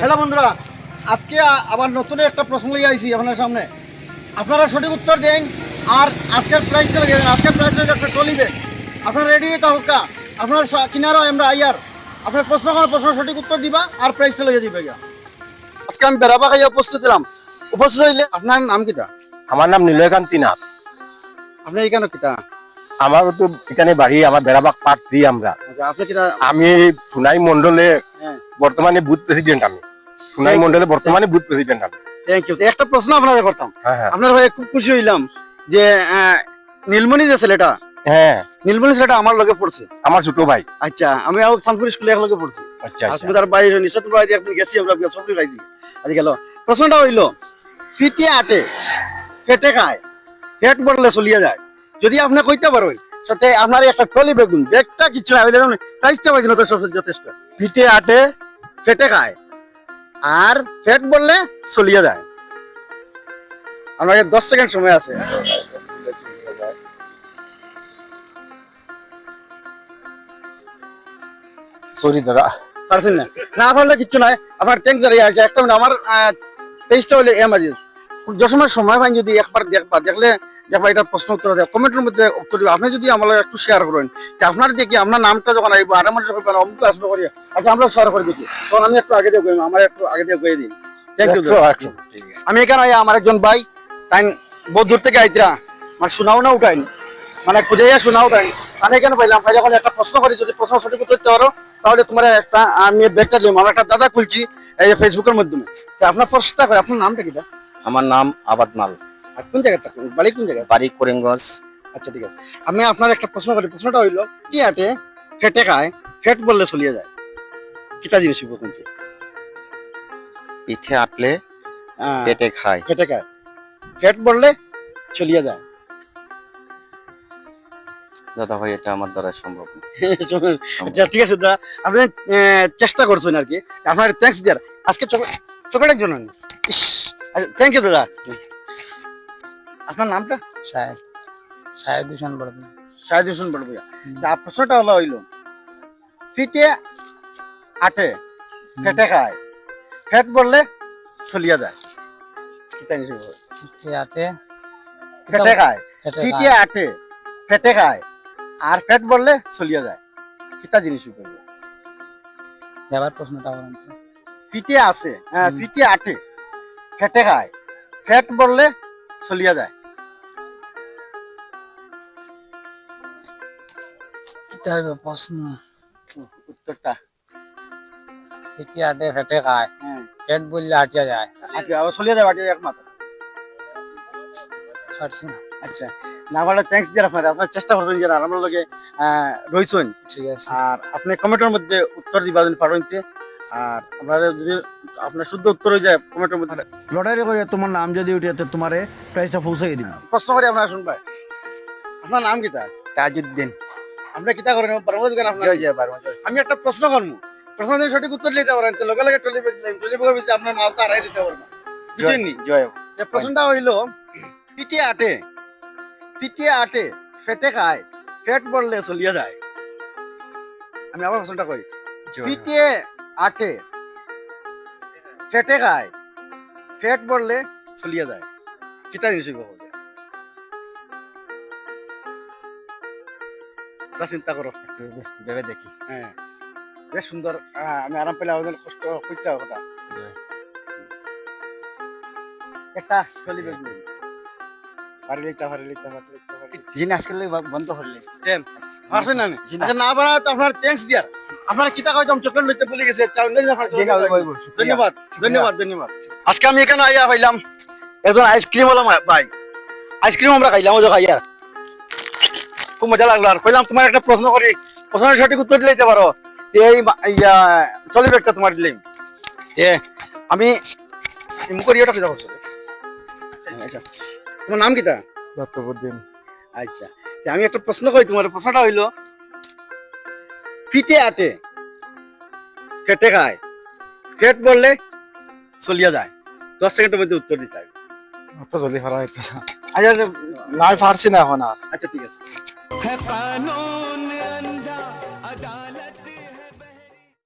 Hello বন্ধুরা আজকে আবার নতুন একটা প্রশ্ন লিয়ে আইছি আপনার সামনে। আপনারা সঠিক উত্তর দেন আর আজকের প্রাইসটা দেন আজকের প্রাইসটা একটা ট্রলি ব্যাগ আপনার রেডি থাকুক আপনার সা- কিনারও আমরা আইয়ার। আপনার প্রশ্ন কোনো প্রশ্ন সঠিক উত্তর দিবা আর প্রাইসটা লিখে দিবে গিয়া। আজকে আমি বেড়াবা খাইয়া উপস্থিত দিলাম উপস্থিত হইলে আপনার নাম কিটা আমার নাম নীলকান্তি নাথ আপনি এখানে কিটা আমারও তো এখানে বাড়ি আমার বেড়াবাগ পার্ট দিই আমরা। আচ্ছা আপনি কিটা আমি সুনাই মন্ডলে হ্যাঁ। বর্তমানে বুথ প্রেসিডেন্ট আমি। সুনাই মন্ডলে বর্তমানে বুথ প্রেসিডেন্ট আমি থ্যাংক ইউ একটা প্রশ্ন আপনাকে করতাম। হ্যাঁ হ্যাঁ। আপনার ভাই খুব খুশি হইলাম যে নীলমণি যে ছেলেটা হ্যাঁ। নীলমণি ছেলেটা আমার লগে পড়ছে। আমার ছোট ভাই। আচ্ছা আমি শান্তপুর স্কুলে একলগে পড়ছি। আচ্ছা আচ্ছা। তার বাইরে আজ একদিন গেছি আমরা আজ গেল। প্রশ্নটা হইল পিঠে আটে পেটে খায় পেট বললে চলিয়া যায়। যদি আপনি কইতে পারেন সাথে আপনার একটা টলি বেগুন ব্যাগটা কিছু না হইলে প্রাইসটা পাইছি তো সবচেয়ে যথেষ্ট। পিঠে আটে পেটে খায় আর পেট বললে চলিয়া যায়। আমার কাছে দশ সেকেন্ড সময় আছে। সরি দাদা। পারছেন না? না পারলে কিচ্ছু নাই। আপনার ট্যাঙ্ক জারিয়ে আছে। একটা আমার পেজটা হলে এমার্জেন্স যে সময় সময় পাই যদি একবার দেখবা দেখলে দেখবা এটা প্রশ্ন উত্তর দেয় কমেন্টের মধ্যে উত্তর দিবে। আপনি যদি আমার একটু শেয়ার করেন যে আপনার দেখি আপনার নামটা যখন আইব আর আমার যখন অমুক আসবে করি আচ্ছা আমরা শেয়ার করে দেখি। তখন আমি একটু আগে দিয়ে আমার একটু আগে দিয়ে কয়ে দিন। আমি এখানে আমার একজন ভাই তাই বহু দূর থেকে আইতরা। মানে শোনাও না উঠাইন মানে খুঁজাইয়া শোনাও উঠাইন আমি এখানে পাইলাম ভাই যখন একটা প্রশ্ন করি যদি প্রশ্ন সঠিক উত্তর পারো তাহলে তোমার একটা আমি ব্যাগটা দিলাম। আমার একটা দাদা খুলছি এই যে ফেসবুকের মাধ্যমে। তো আপনার প্রশ্নটা করে আপনার নামটা কিটা? আমার নাম আবাদ মাল। আর কোন বাড়ি কোন জায়গায় বাড়ি করিমগঞ্জ। আচ্ছা ঠিক আছে। আমি আপনার একটা প্রশ্ন করি। প্রশ্নটা হইল কি আটে ফেটে খায় ফেট বললে চলিয়ে যায়। কিটা জিনিস কোনটি পিঠে আটলে পেটে খায়। ফেটে খায়। ফেট বললে চলিয়ে যায়। দাদা ভাই এটা আমার দ্বারা সম্ভব না। আচ্ছা ঠিক আছে দা আপনি চেষ্টা করছেন আর কি। আপনার থ্যাংকস দেওয়ার। আজকে চকলেট জন্য থ্যাংক ইউ দাদা। আপনার নামটা? শায়দ শায়দ দূষণ বলবেন শাহেদ হোসেন বড় তা প্রশ্নটা হলো হইল ফিটে আটে ফেটে খায়। ফেট বললে চলিয়া যায়। নিছে ফেটে খায়। ফেটে ফিটে আটে ফেটে খায়। আর ফেট বললে চলিয়া যায়। কিতা জিনিস এবার প্রশ্নটা বলেন আছে হ্যাঁ আটে ফেটে খায়। ফ্যাট বললে চলিয়া যায়। এটা হইবে প্রশ্ন। উত্তরটা। ফিটি আটে ফেটে খায়। হ্যাঁ। পেট বললে আটিয়া যায়। আচ্ছা আবার চলিয়া যাবে আগে একমাত্র। ছাড়ছি না আচ্ছা না থ্যাংকস দিয়ে আপনার আপনার চেষ্টা করছেন যে আমার লগে রয়েছেন ঠিক আছে। আর আপনি কমেন্টের মধ্যে উত্তর দিবা যদি আর আপনারা যদি আপনার শুদ্ধ উত্তর হয়ে যায় কমেন্টের মধ্যে। লটারি করে তোমার নাম যদি উঠে তোমার প্রাইসটা পৌঁছাই দিন প্রশ্ন করে আপনারা শুনবা আপনার নাম কিতা তাজউদ্দিন। আপনি কিতা করেন? আপনার। আমি একটা প্রশ্ন করব প্রশ্ন যদি সঠিক উত্তর দিতে পারেন তো লগে লগে টলি টলি আপনার মালটা আড়াই দিতে পারব। বুঝছেন নি? প্রশ্নটা হইল পিঠে আটে পিঠে আটে ফেটে খায় ফেট বললে চলিয়া যায়। আমি আবার প্রশ্নটা কই পিঠে আটে ফেটে খায় ফেট বললে চলিয়া যায়। কিতা জিনিস তা চিন্তা করো। ভেবে দেখি। হ্যাঁ। বেশ সুন্দর আমি আরাম পেলে আমাদের কষ্ট হবে কথা। একটা চলি বেগুন পারি লিখতে পারি লিখতে পারি জিন আজকাল বন্ধ করলে না? আচ্ছা না পারা তো আপনার থ্যাঙ্কস দিয়ার আপনার কিতা কইতাম চকলেট লইতে ভুলে গেছে। ধন্যবাদ ধন্যবাদ ধন্যবাদ। আজকে আমি এখানে আইয়া হইলাম। একজন আইসক্রিম হলাম ভাই। আইসক্রিম আমরা খাইলাম ওই যে খাইয়া। খুব মজা লাগল। আর কইলাম তোমার একটা প্রশ্ন করি। প্রশ্নের সঠিক উত্তর দিতে পারো। এই চলি ব্যাগটা তোমার দিলাম এ আমি মুখরিয়াটা কিতা করছ আচ্ছা তোমার নাম কিতা দত্তবুদ্দিন আচ্ছা আমি একটা প্রশ্ন করি তোমার প্রশ্নটা হইল ফিটে আটে ফেটে খায়। ফেট বললে চলিয়া যায়। দশ সেকেন্ডের মধ্যে উত্তর দিতে হবে। অত জলদি হারা আচ্ছা। নাই পারছি না এখন আর। আচ্ছা ঠিক আছে। है कानून